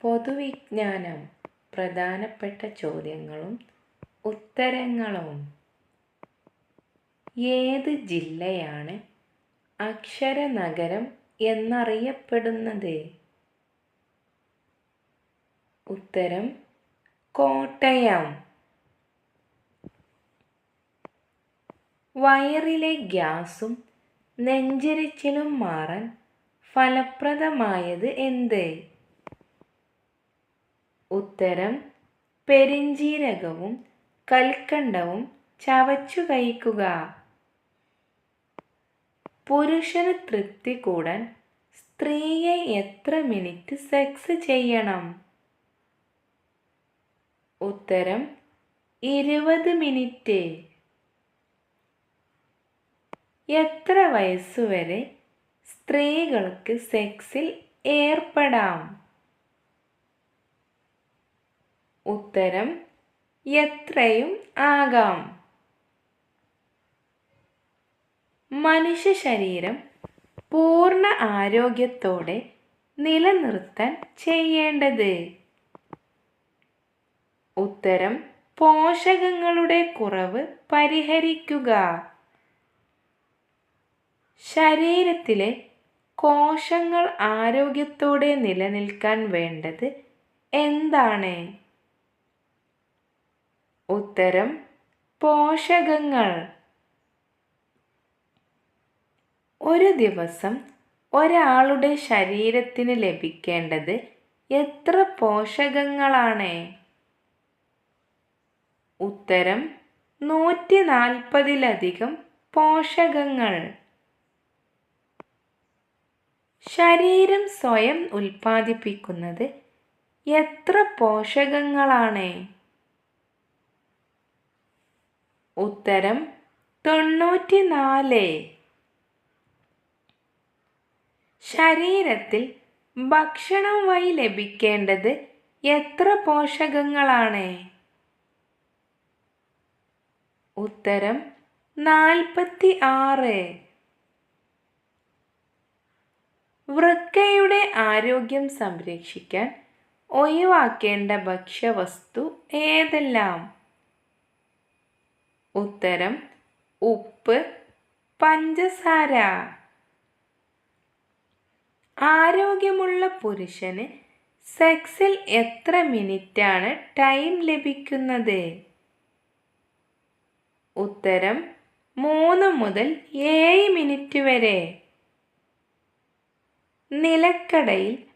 പൊതുവിജ്ഞാനം പ്രധാനപ്പെട്ട ചോദ്യങ്ങളും ഉത്തരങ്ങളും ഏത് ജില്ലയാണ് അക്ഷരനഗരം എന്നറിയപ്പെടുന്നത്? ഉത്തരം കോട്ടയം. വയറിലെ ഗ്യാസും നെഞ്ചരിച്ചിലും മാറാൻ ഫലപ്രദമായത് എന്ത്? ഉത്തരം പെരിഞ്ജീരകവും കൽക്കണ്ടവും ചവച്ചു കഴിക്കുക. പുരുഷന് തൃപ്തി കൂടാൻ സ്ത്രീയെ എത്ര മിനിറ്റ് സെക്സ് ചെയ്യണം? ഉത്തരം ഇരുപത് മിനിറ്റ്. എത്ര വയസ്സുവരെ സ്ത്രീകൾക്ക് സെക്സിൽ ഏർപ്പെടാം? ഉത്തരം എത്രയും ആകാം. മനുഷ്യ ശരീരം പൂർണ ആരോഗ്യത്തോടെ നിലനിർത്താൻ ചെയ്യേണ്ടത്. ഉത്തരം പോഷകങ്ങളുടെ കുറവ് പരിഹരിക്കുക. ശരീരത്തിലെ കോശങ്ങൾ ആരോഗ്യത്തോടെ നിലനിൽക്കാൻ വേണ്ടത് എന്താണ്? ഉത്തരം പോഷകങ്ങൾ. ഒരു ദിവസം ഒരാളുടെ ശരീരത്തിന് ലഭിക്കേണ്ടത് എത്ര പോഷകങ്ങളാണ്? ഉത്തരം നൂറ്റി നാൽപ്പതിലധികം പോഷകങ്ങൾ. ശരീരം സ്വയം ഉൽപ്പാദിപ്പിക്കുന്നത് എത്ര പോഷകങ്ങളാണ്? ഉത്തരം തൊണ്ണൂറ്റി നാല് ശരീരത്തിൽ ഭക്ഷണം വഴി ലഭിക്കേണ്ടത് എത്ര പോഷകങ്ങളാണ്? ഉത്തരം നാൽപ്പത്തി ആറ് വൃക്കയുടെ ആരോഗ്യം സംരക്ഷിക്കാൻ ഒഴിവാക്കേണ്ട ഭക്ഷ്യവസ്തു ഏതെല്ലാം? ഉത്തരം ഉപ്പ് പഞ്ചസാര. ആരോഗ്യമുള്ള പുരുഷന് സെക്സിൽ എത്ര മിനിറ്റാണ് ടൈം ലഭിക്കുന്നത്? ഉത്തരം മൂന്ന് മുതൽ ഏഴ് മിനിറ്റ് വരെ. നിലക്കടയിൽ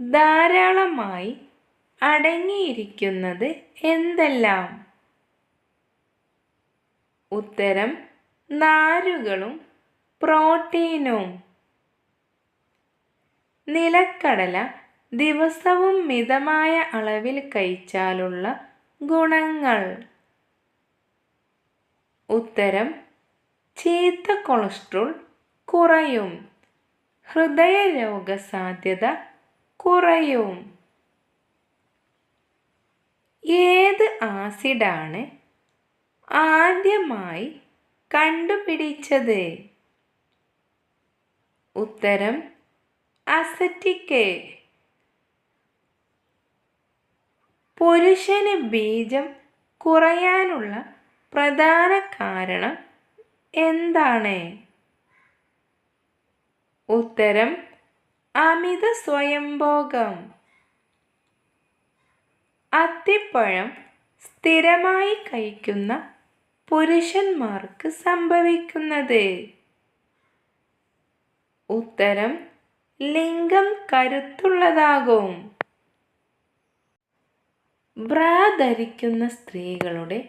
ധാരാളമായി അടങ്ങിയിരിക്കുന്നത് എന്തെല്ലാം? ഉത്തരം നാരുകളും പ്രോട്ടീനും. നിലക്കടല ദിവസവും മിതമായ അളവിൽ കഴിച്ചാലുള്ള ഗുണങ്ങൾ. ഉത്തരം ചീത്ത കൊളസ്ട്രോൾ കുറയും. ഹൃദയരോഗ സാധ്യത കുറയും. ഏത് ആസിഡാണ് ആദ്യമായി കണ്ടുപിടിച്ചത്? ഉത്തരം അസറ്റിക്. പുരുഷന് ബീജം കുറയാനുള്ള പ്രധാന കാരണം എന്താണ്? ഉത്തരം അമിത സ്വയംഭോഗം. അത്തിപ്പഴം സ്ഥിരമായി കഴിക്കുന്ന പുരുഷന്മാർക്ക് സംഭവിക്കുന്നത്? ഉത്തരം ലിംഗം കരുത്തുള്ളതാകും. ബ്രാ ധരിക്കുന്ന സ്ത്രീകളുടെ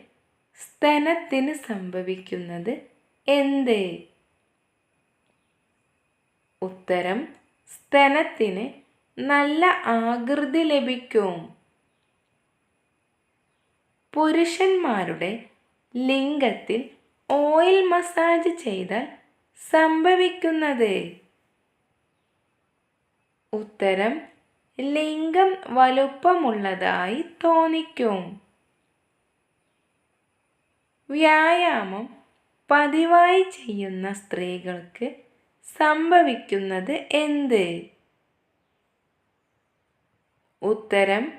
സ്തനത്തിന് സംഭവിക്കുന്നത് എന്ത്? ഉത്തരം സ്തനത്തിന് നല്ല ആകൃതി ലഭിക്കും. പുരുഷന്മാരുടെ ലിംഗത്തിൽ ഓയിൽ മസാജ് ചെയ്താൽ സംഭവിക്കുന്നത്? ഉത്തരം ലിംഗം വലുപ്പമുള്ളതായി തോന്നിക്കും. വ്യായാമം പതിവായി ചെയ്യുന്ന സ്ത്രീകൾക്ക് സംഭവിക്കുന്നത് എന്ത്? ഉത്തരം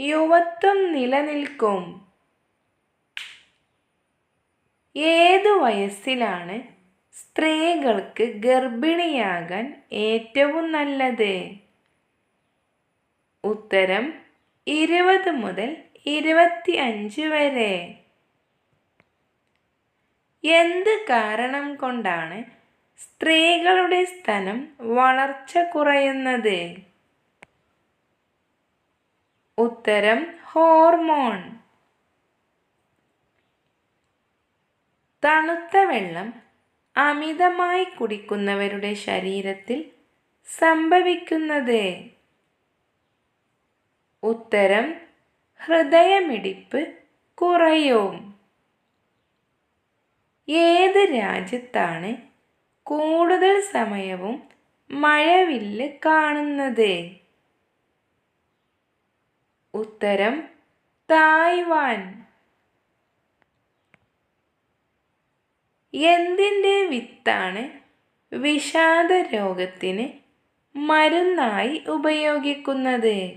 യുവത്വം നിലനിൽക്കും. ഏതു വയസ്സിലാണ് സ്ത്രീകൾക്ക് ഗർഭിണിയാകാൻ ഏറ്റവും നല്ലത്? ഉത്തരം ഇരുപത് മുതൽ ഇരുപത്തി അഞ്ച് വരെ. എന്ത് കാരണം കൊണ്ടാണ് സ്ത്രീകളുടെ സ്ഥലം വളർച്ച കുറയുന്നത്? ഉത്തരം ഹോർമോൺ. തണുത്ത വെള്ളം അമിതമായി കുടിക്കുന്നവരുടെ ശരീരത്തിൽ സംഭവിക്കുന്നത്. ഉത്തരം ഹൃദയമിടിപ്പ് കുറയും. ഏത് രാജ്യത്താണ് കൂടുതൽ സമയവും മഴവില്ല് കാണുന്നത്? ഉത്തരം തായ്വാൻ. എന്തിന്റെ വിത്താണ് വിഷാദ രോഗത്തിന് മരുന്നായി ഉപയോഗിക്കുന്നത്?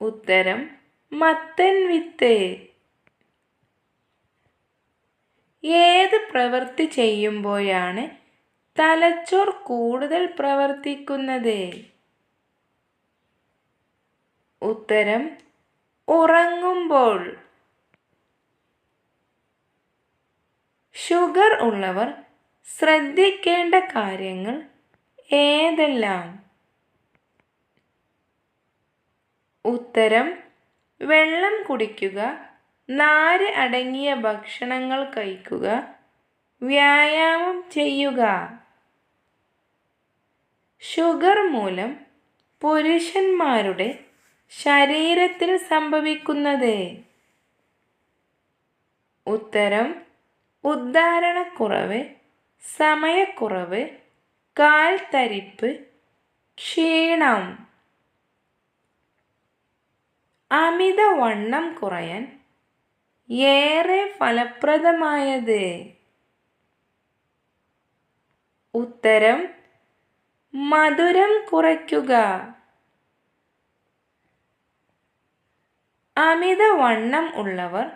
ഉത്തരം മത്തൻ വിത്ത്. ഏത് പ്രവൃത്തി ചെയ്യുമ്പോഴാണ് തലച്ചോർ കൂടുതൽ പ്രവർത്തിക്കുന്നത്? ഉത്തരം ഉറങ്ങുമ്പോൾ. ഷുഗർ ഉള്ളവർ ശ്രദ്ധിക്കേണ്ട കാര്യങ്ങൾ ഏതെല്ലാം? ഉത്തരം വെള്ളം കുടിക്കുക നാര് അടങ്ങിയ ഭക്ഷണങ്ങൾ കഴിക്കുക വ്യായാമം ചെയ്യുക. ഷുഗർ മൂലം പുരുഷന്മാരുടെ ശരീരത്തിൽ സംഭവിക്കുന്നത്. ഉത്തരം ഉദ്ധാരണക്കുറവ് സമയക്കുറവ് കാൽ തരിപ്പ് ക്ഷീണം. അമിതവണ്ണം കുറയാൻ ഏറെ ഫലപ്രദമായത്. ഉത്തരം മധുരം കുറയ്ക്കുക. അമിതവണ്ണം ഉള്ളവർ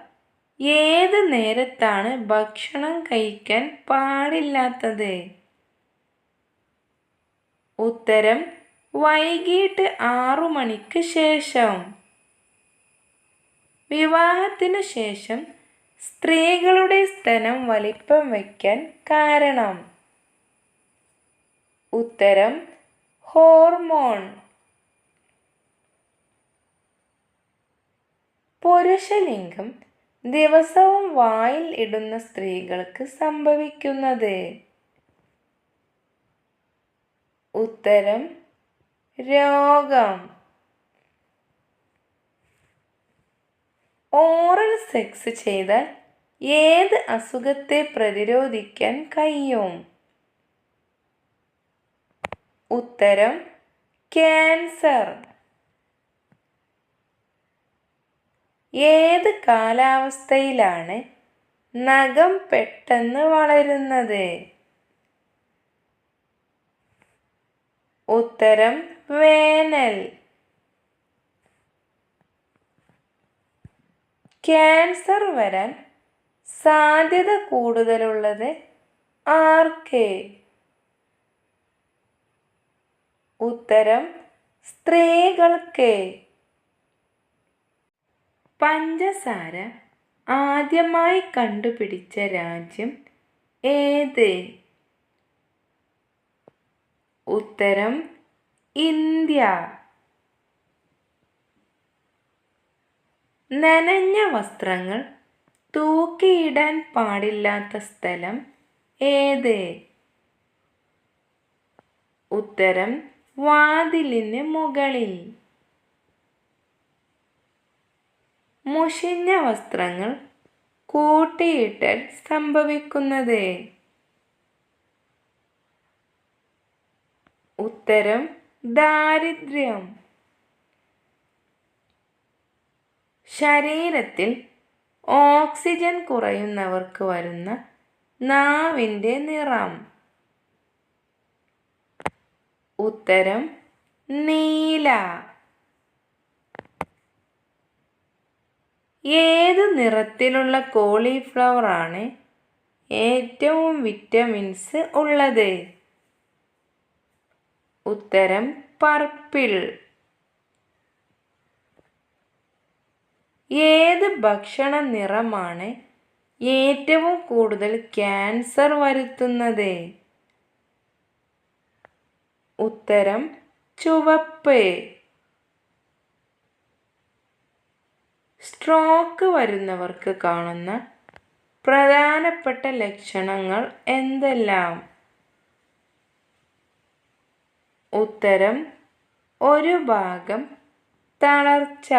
ഏത് നേരത്താണ് ഭക്ഷണം കഴിക്കാൻ പാടില്ലാത്തത്? ഉത്തരം വൈകിട്ട് ആറു മണിക്ക് ശേഷം. വിവാഹത്തിനു ശേഷം സ്ത്രീകളുടെ സ്തനം വലിപ്പം വയ്ക്കാൻ കാരണം. ഉത്തരം ഹോർമോൺ. പുരുഷലിംഗം ദിവസവും വായിൽ ഇടുന്ന സ്ത്രീകൾക്ക് സംഭവിക്കുന്നത്? ഉത്തരം രോഗം. ഓറൽ സെക്സ് ചെയ്താൽ ഏത് അസുഖത്തെ പ്രതിരോധിക്കാൻ കഴിയും? ഉത്തരം ക്യാൻസർ. ഏത് കാലാവസ്ഥയിലാണ് നഖം പെട്ടെന്ന് വളരുന്നത്? ഉത്തരം വേനൽ. ക്യാൻസർ വരാൻ സാധ്യത കൂടുതലുള്ളത് ആർക്ക്? ഉത്തരം സ്ത്രീകൾക്ക്. പഞ്ചസാര ആദ്യമായി കണ്ടുപിടിച്ച രാജ്യം ഏത്? ഉത്തരം ഇന്ത്യ. നനഞ്ഞ വസ്ത്രങ്ങൾ തൂക്കിയിടാൻ പാടില്ലാത്ത സ്ഥലം ഏത്? ഉത്തരം വാതിലിന് മുകളിൽ. മുഷിഞ്ഞ വസ്ത്രങ്ങൾ കൂട്ടിയിട്ടൽ സംഭവിക്കുന്നത്. ഉത്തരം ദാരിദ്ര്യം. ശരീരത്തിൽ ഓക്സിജൻ കുറയുന്നവർക്ക് വരുന്ന നാവിന്റെ നിറം. ഉത്തരം നീല. ഏത് നിറത്തിലുള്ള കോളിഫ്ലവർ ആണ് ഏറ്റവും വിറ്റമിൻസ് ഉള്ളത്? ഉത്തരം പർപ്പിൾ. ഏത് ഭക്ഷണ നിറമാണ് ഏറ്റവും കൂടുതൽ ക്യാൻസർ വരുത്തുന്നത്? ഉത്തരം ചുവപ്പ്. സ്ട്രോക്ക് വരുന്നവർക്ക് കാണുന്ന പ്രധാനപ്പെട്ട ലക്ഷണങ്ങൾ എന്തെല്ലാം? ഉത്തരം ഒരു ഭാഗം തളർച്ച.